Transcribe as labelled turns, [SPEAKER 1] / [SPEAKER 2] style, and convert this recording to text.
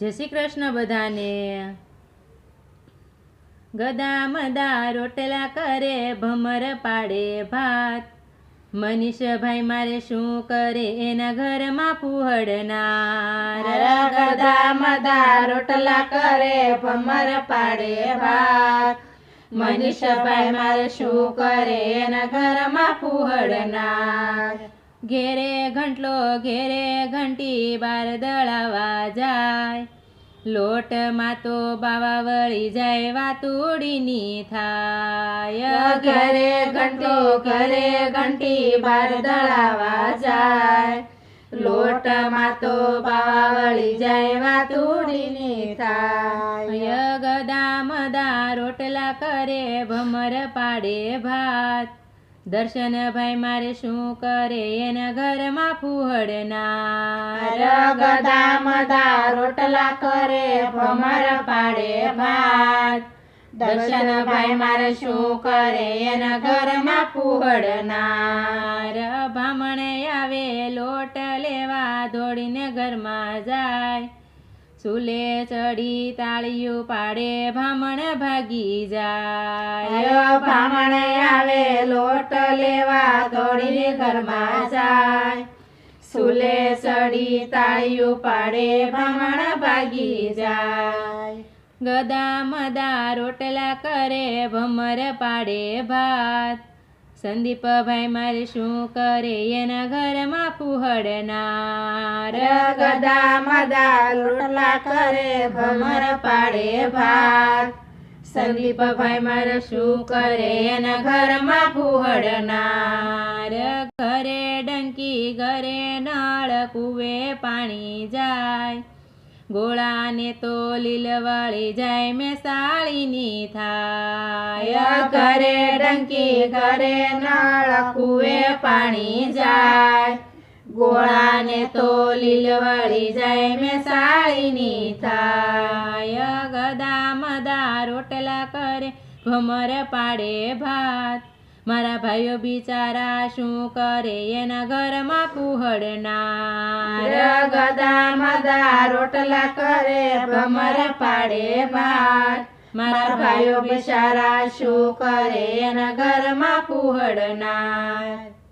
[SPEAKER 1] જય શ્રી કૃષ્ણ બધાને. ગદા મદા રોટલા કરે, ભમર પાડે ભાત. મનીષભાઈ, મારે શું કરે? એના ઘરમાં પુહડનાર
[SPEAKER 2] ગદા મદા રોટલા કરે, ભમર પાડે ભાત. મનીષભાઈ, મારે શું કરે? એના ઘરમાં પુહડનાર
[SPEAKER 1] ઘેરે ઘંટલો, ઘેરે ઘંટી બાર દળાવા જાય. લોટમાં તો બાવા વળી જાય, વાતુડીની થાય.
[SPEAKER 2] ઘરે ઘંટો ઘરે ઘંટી બાર દળાવા જાય. લોટમાં તો બાવા વળી જાય, વાતુડીની થાય.
[SPEAKER 1] ગદા મદા રોટલા કરે, ભમર પાડે ભાત. દર્શનભાઈ મારે શું કરે? એના ઘરમાં ફૂહડનાર
[SPEAKER 2] ગદા રોટલા કરે ભમર પાડે ભાત. દર્શન ભાઈ મારે શું કરે? એના ઘરમાં પુહડનાર
[SPEAKER 1] ભામણે આવે લોટ લેવા દોડીને ઘરમાં જાય. ચૂલે ચડી તાળીયું પાડે ભામણ ભાગી જાય.
[SPEAKER 2] ભામણ આવે લોટ લેવા દોડીને ઘરમાં જાય. સુલે ચડી તાળીઓ પાડે ભામણ ભાગી જાય.
[SPEAKER 1] ગદા મદા રોટલા કરે ભમર પાડે ભાત. સંદીપભાઈ મારે શું કરે? એના ઘરમાં ફુહડનાર
[SPEAKER 2] ગદા મદા રોટલા કરે ભમર પાડે ભાત. સંદીપભાઈ મારે શું કરે? એના ઘરમાં પુહડનાર
[SPEAKER 1] ઘરે ડંકી ઘરે નળ કુવે પાણી જાય. ગોળાને તો લીલવાળી જાય મેસાળીની થાય
[SPEAKER 2] ઘરે ડંકી ઘરે નાળ કુએ પાણી જાય. ગોળાને તો લીલવાળી જાય મેસાળીની થાય
[SPEAKER 1] ગદા મદા રોટલા કરે ભમર પાડે ભાત. મારા ભાઈઓ બિચારા શું કરે? એના ઘરમાં પુહડના
[SPEAKER 2] ગદા મદા રોટલા કરે ભમર પાડે ભાત. મારા ભાઈઓ બિચારા શું કરે? એના ઘરમાં પુહડનાર